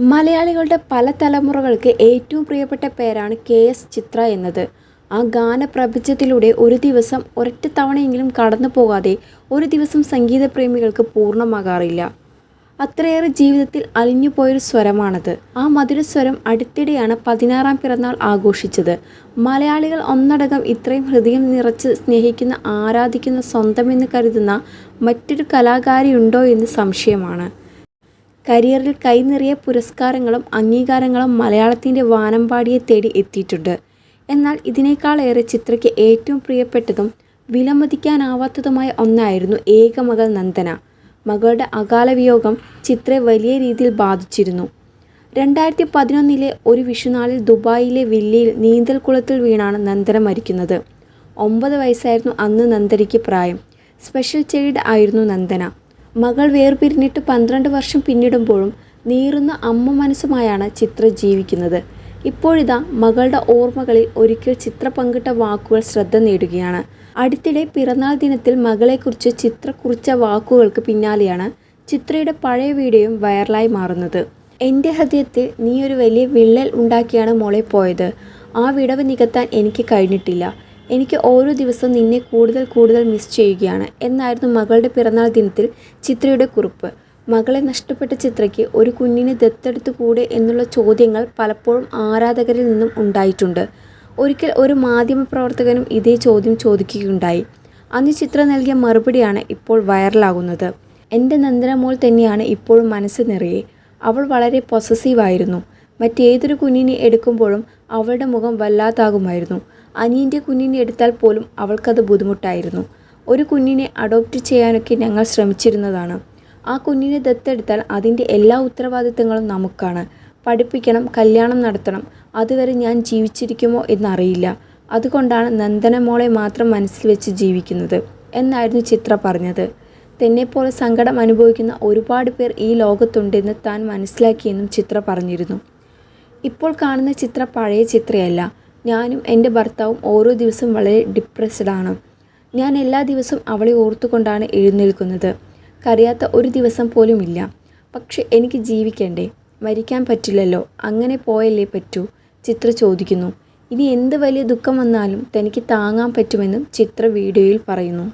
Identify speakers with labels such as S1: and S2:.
S1: മലയാളികളുടെ പല തലമുറകൾക്ക് ഏറ്റവും പ്രിയപ്പെട്ട പേരാണ് കെ എസ് ചിത്ര എന്നത്. ആ ഗാനപ്രപഞ്ചത്തിലൂടെ ഒരു ദിവസം ഒരൊറ്റ തവണയെങ്കിലും കടന്നു പോകാതെ ഒരു ദിവസം സംഗീതപ്രേമികൾക്ക് പൂർണമാകാറില്ല. അത്രയേറെ ജീവിതത്തിൽ അലിഞ്ഞു പോയൊരു സ്വരമാണത്. ആ മധുരസ്വരം അടുത്തിടെയാണ് പതിനാറാം പിറന്നാൾ ആഘോഷിച്ചത്. മലയാളികൾ ഒന്നടങ്കം ഇത്രയും ഹൃദയം നിറച്ച് സ്നേഹിക്കുന്ന ആരാധിക്കുന്ന സ്വന്തമെന്ന് കരുതുന്ന മറ്റൊരു കലാകാരിയുണ്ടോ എന്ന് സംശയമാണ്. കരിയറിൽ കൈനിറിയ പുരസ്കാരങ്ങളും അംഗീകാരങ്ങളും മലയാളത്തിന്റെ വാനമ്പാടിയെ തേടി എത്തിയിട്ടുണ്ട്. എന്നാൽ ഇതിനേക്കാളേറെ ചിത്രയ്ക്ക് ഏറ്റവും പ്രിയപ്പെട്ടതും വിലമതിക്കാനാവാത്തതുമായ ഒന്നായിരുന്നു ഏകമകൾ നന്ദന. മകളുടെ അകാല വിയോഗം ചിത്രയെ വലിയ രീതിയിൽ ബാധിച്ചിരുന്നു. രണ്ടായിരത്തി പതിനൊന്നിലെ ഒരു വിഷുനാളിൽ ദുബായിലെ വില്ലയിൽ നീന്തൽക്കുളത്തിൽ വീണാണ് നന്ദന മരിക്കുന്നത്. ഒമ്പത് വയസ്സായിരുന്നു അന്ന് നന്ദനയ്ക്ക് പ്രായം. സ്പെഷ്യൽ ചൈൽഡ് ആയിരുന്നു നന്ദന. മകൾ വേർപിരിഞ്ഞിട്ട് പന്ത്രണ്ട് വർഷം പിന്നിടുമ്പോഴും നീറുന്ന അമ്മ മനസ്സുമായാണ് ചിത്ര ജീവിക്കുന്നത്. ഇപ്പോഴിതാ മകളുടെ ഓർമ്മകളിൽ ഒരിക്കൽ ചിത്ര പങ്കിട്ട വാക്കുകൾ ശ്രദ്ധ നേടുകയാണ്. അടുത്തിടെ പിറന്നാൾ ദിനത്തിൽ മകളെക്കുറിച്ച് ചിത്ര കുറിച്ച വാക്കുകൾക്ക് പിന്നാലെയാണ് ചിത്രയുടെ പഴയ വീഡിയോയും വൈറലായി മാറുന്നത്. എന്റെ ഹൃദയത്തിൽ നീ ഒരു വലിയ വിള്ളൽ ഉണ്ടാക്കിയാണ് മോളെ പോയത്. ആ വിടവ് നികത്താൻ എനിക്ക് കഴിഞ്ഞിട്ടില്ല. എനിക്ക് ഓരോ ദിവസവും നിന്നെ കൂടുതൽ കൂടുതൽ മിസ് ചെയ്യുകയാണ്. എന്നായിരുന്നു മകളുടെ പിറന്നാൾ ദിനത്തിൽ ചിത്രയുടെ കുറിപ്പ്. മകളെ നഷ്ടപ്പെട്ട ചിത്രയ്ക്ക് ഒരു കുഞ്ഞിനെ ദത്തെടുത്തുകൂടെ എന്നുള്ള ചോദ്യങ്ങൾ പലപ്പോഴും ആരാധകരിൽ നിന്നും ഉണ്ടായിട്ടുണ്ട്. ഒരിക്കൽ ഒരു മാധ്യമപ്രവർത്തകനും ഇതേ ചോദ്യം ചോദിക്കുകയുണ്ടായി. അന്ന് ചിത്രം നൽകിയ മറുപടിയാണ് ഇപ്പോൾ വൈറലാകുന്നത്. എന്റെ നന്ദനമോൾ തന്നെയാണ് ഇപ്പോഴും മനസ്സ് നിറയെ. അവൾ വളരെ പൊസസീവായിരുന്നു മറ്റേതൊരു കുഞ്ഞിനെ എടുക്കുമ്പോഴും അവളുടെ മുഖം വല്ലാതാകുമായിരുന്നു. അനിയന്റെ കുഞ്ഞിനെ എടുത്താൽ പോലും അവൾക്കത് ബുദ്ധിമുട്ടായിരുന്നു. ഒരു കുഞ്ഞിനെ അഡോപ്റ്റ് ചെയ്യാനൊക്കെ ഞങ്ങൾ ശ്രമിച്ചിരുന്നതാണ്. ആ കുഞ്ഞിനെ ദത്തെടുത്താൽ അതിന്റെ എല്ലാ ഉത്തരവാദിത്തങ്ങളും നമുക്കാണ്. പഠിപ്പിക്കണം കല്യാണം നടത്തണം അതുവരെ ഞാൻ ജീവിച്ചിരിക്കുമോ എന്നറിയില്ല. അതുകൊണ്ടാണ് നന്ദനമോളെ മാത്രം മനസ്സിൽ വെച്ച് ജീവിക്കുന്നത് എന്നായിരുന്നു ചിത്ര പറഞ്ഞത്. തന്നെപ്പോലെ സങ്കടം അനുഭവിക്കുന്ന ഒരുപാട് പേർ ഈ ലോകത്തുണ്ടെന്ന് താൻ മനസ്സിലാക്കിയെന്നും ചിത്ര പറഞ്ഞിരുന്നു. ഇപ്പോൾ കാണുന്ന ചിത്ര പഴയ ചിത്രയല്ല. ഞാനും എന്റെ ഭർത്താവും ഓരോ ദിവസവും വളരെ ഡിപ്രസ്ഡ് ആണ്. ഞാൻ എല്ലാ ദിവസവും അവളെ ഓർത്തുകൊണ്ടാണ് എഴുന്നേൽക്കുന്നത്. കരയാത്ത ഒരു ദിവസം പോലും ഇല്ല. പക്ഷെ എനിക്ക് ജീവിക്കണ്ടേ? മരിക്കാൻ പറ്റില്ലല്ലോ. അങ്ങനെ പോയല്ലേ പറ്റൂ? ചിത്ര ചോദിക്കുന്നു. ഇനി എന്ത് വലിയ ദുഃഖം വന്നാലും തനിക്ക് താങ്ങാൻ പറ്റുമെന്നും ചിത്ര വീഡിയോയിൽ പറയുന്നു.